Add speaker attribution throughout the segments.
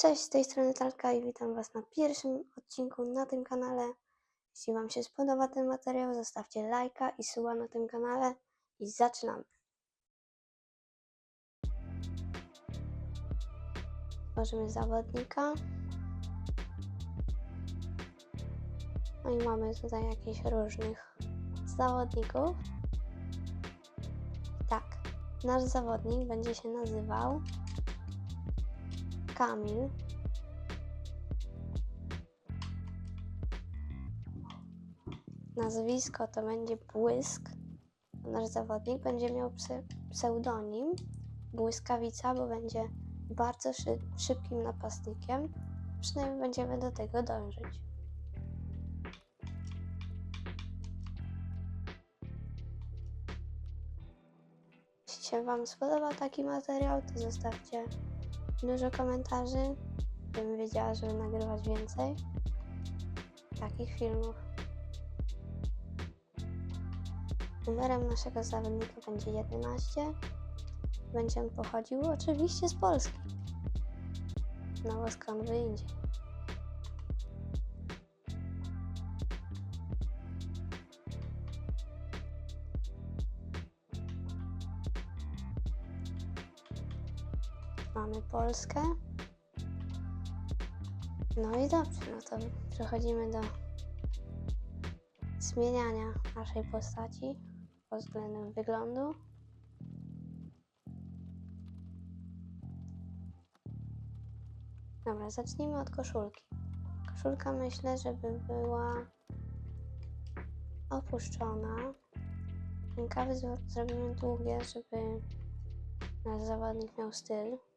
Speaker 1: Cześć, z tej strony Talka i witam Was na pierwszym odcinku na tym kanale. Jeśli Wam się spodoba ten materiał, zostawcie lajka i suba na tym kanale i zaczynamy. Tworzymy zawodnika. No i mamy tutaj jakichś różnych zawodników. Tak, nasz zawodnik będzie się nazywał Kamil. Nazwisko to będzie Błysk. Nasz zawodnik będzie miał pseudonim Błyskawica, bo będzie bardzo szy- szybkim napastnikiem. Przynajmniej będziemy do tego dążyć. Jeśli się Wam spodobał taki materiał, to zostawcie dużo komentarzy, bym wiedziała, żeby nagrywać więcej takich filmów. Numerem naszego zawodnika będzie 11. Będzie on pochodził oczywiście z Polski. No bo skąd indziej. Mamy Polskę. No i dobrze, no to przechodzimy do zmieniania naszej postaci pod względem wyglądu. Dobra, zacznijmy od koszulki. Koszulka myślę, żeby była opuszczona. Rękawy zro- zrobimy długie, żeby nasz zawodnik miał styl.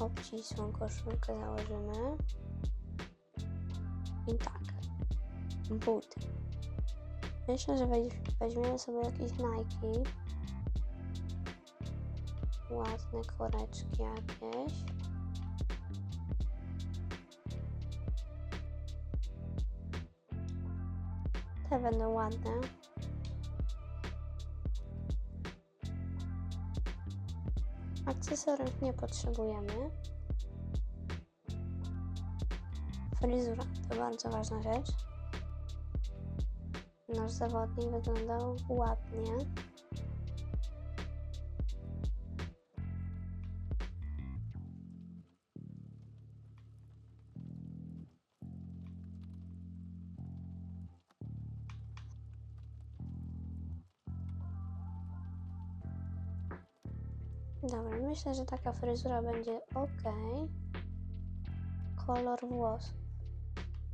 Speaker 1: Obcisłą koszulkę założymy. I tak. Buty. Myślę, że weź- weźmiemy sobie jakieś Nike. Ładne koreczki jakieś. Te będą ładne. Akcesoriów nie potrzebujemy. Fryzura to bardzo ważna rzecz. Nasz zawodnik wyglądał ładnie. Dobra, myślę, że taka fryzura będzie ok. Kolor włosów.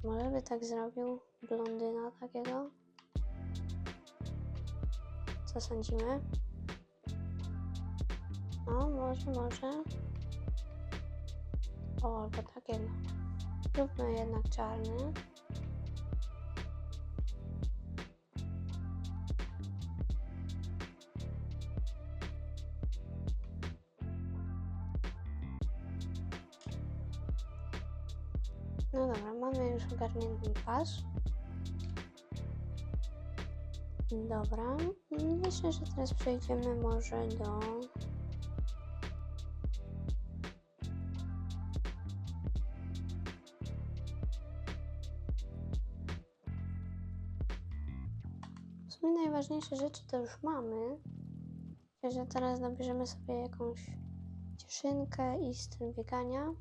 Speaker 1: Może by tak zrobił blondyna takiego? Co sądzimy? O, może, może. O, albo takiego. Zróbmy jednak czarny. No dobra, mamy już ogarnięty twarz. Dobra, myślę, że teraz przejdziemy może do... W sumie najważniejsze rzeczy to już mamy. Myślę, że teraz nabierzemy sobie jakąś cieszynkę i styl biegania.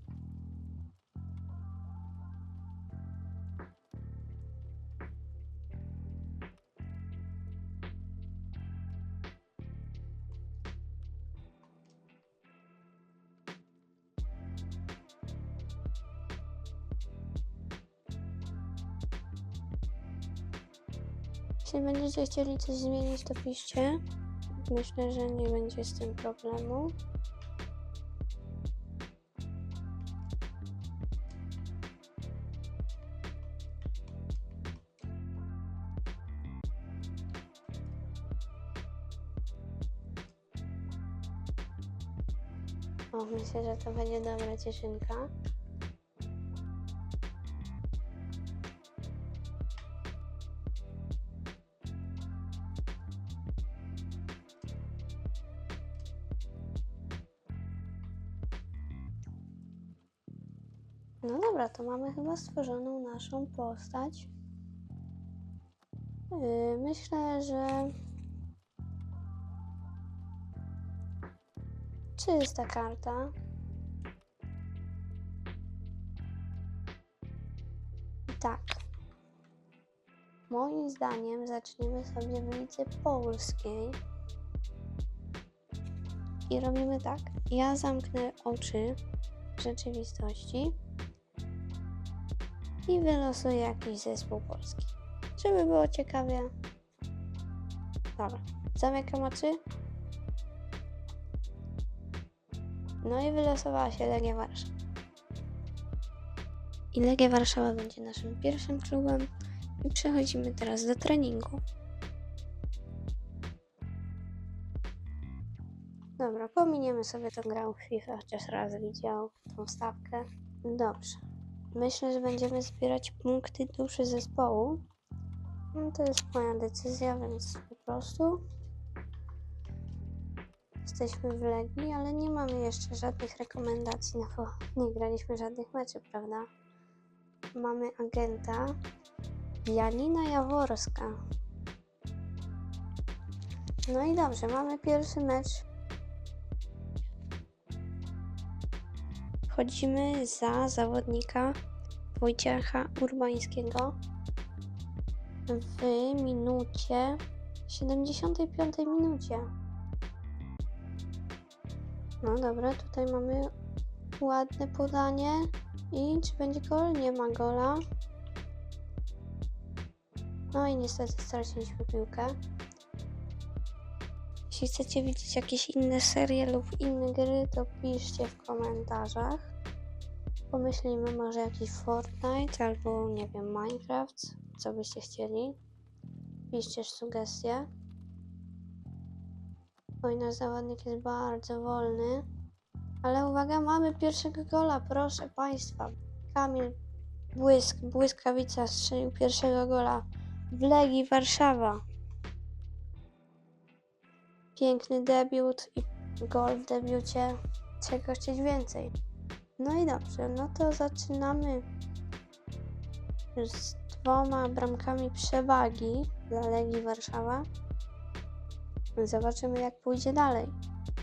Speaker 1: Jeśli będziecie chcieli coś zmienić, to piszcie. Myślę, że nie będzie z tym problemu. O, myślę, że to będzie dobra cieszynka. No dobra, to mamy chyba stworzoną naszą postać. Yy, myślę, że czysta karta. Tak. Moim zdaniem zaczniemy sobie w lidze polskiej. I robimy tak. Ja zamknę oczy rzeczywistości i wylosuję jakiś zespół polski. Żeby było ciekawie. Dobra. Zamykam oczy. No i wylosowała się Legia Warszawa. I Legia Warszawa będzie naszym pierwszym klubem. I przechodzimy teraz do treningu. Dobra, pominiemy sobie tą grę w FIFA, chociaż raz widział tą stawkę. Dobrze. Myślę, że będziemy zbierać punkty duszy zespołu. No to jest moja decyzja, więc po prostu jesteśmy w Legii, ale nie mamy jeszcze żadnych rekomendacji, no bo nie graliśmy żadnych meczów, prawda? Mamy agenta Janina Jaworska. No i dobrze, mamy pierwszy mecz. Wchodzimy za zawodnika Wojciecha Urbańskiego w minucie 75 minucie. No dobra, tutaj mamy ładne podanie. I czy będzie gol? Nie ma gola. No i niestety straciliśmy piłkę. Jeśli chcecie widzieć jakieś inne serie lub inne gry, to piszcie w komentarzach. Pomyślimy może jakiś Fortnite albo nie wiem Minecraft, co byście chcieli. Piszcie sugestie. Oj, nasz zawodnik jest bardzo wolny. Ale uwaga, mamy pierwszego gola, proszę Państwa. Kamil Błysk, Błyskawica strzelił pierwszego gola w Legii Warszawa. Piękny debiut i gol w debiucie. Czego chcieć więcej? No i dobrze, no to zaczynamy z dwoma bramkami przewagi dla Legii Warszawa. Zobaczymy jak pójdzie dalej.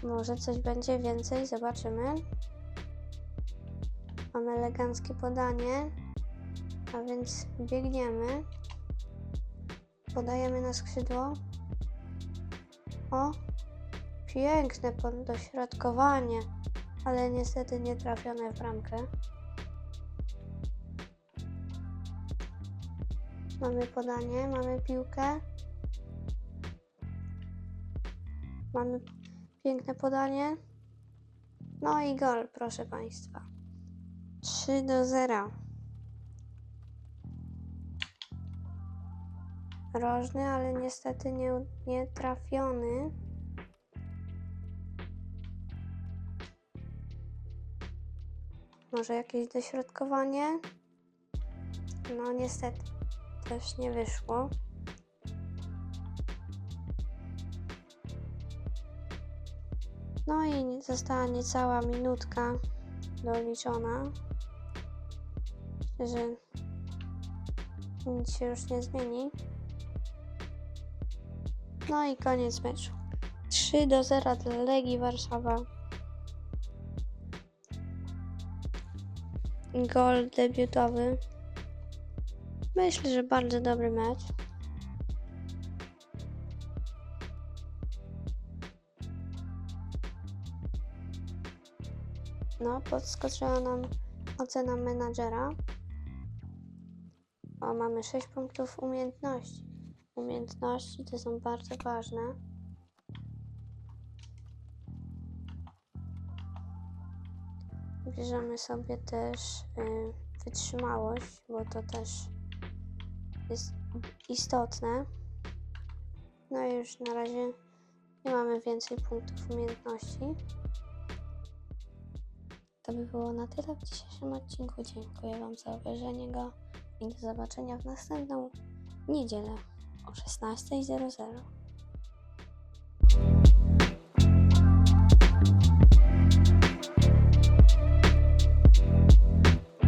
Speaker 1: Może coś będzie więcej, zobaczymy. Mamy eleganckie podanie, a więc biegniemy. Podajemy na skrzydło. O, piękne dośrodkowanie, ale niestety nie trafione w bramkę. Mamy podanie, mamy piłkę. Mamy piękne podanie. No i gol, proszę Państwa. 3 do 0. Rożny, ale niestety nie, nie trafiony. Może jakieś dośrodkowanie? No niestety też nie wyszło. No i została niecała minutka doliczona. Myślę, że nic się już nie zmieni. No i koniec meczu. 3 do 0 dla Legii Warszawa. Gol debiutowy. Myślę, że bardzo dobry mecz. No, podskoczyła nam ocena menadżera. O, mamy 6 punktów umiejętności. Umiejętności te są bardzo ważne. Bierzemy sobie też y, wytrzymałość, bo to też jest istotne. No i już na razie nie mamy więcej punktów umiejętności. To by było na tyle w dzisiejszym odcinku. Dziękuję Wam za obejrzenie go i do zobaczenia w następną niedzielę o 16.00.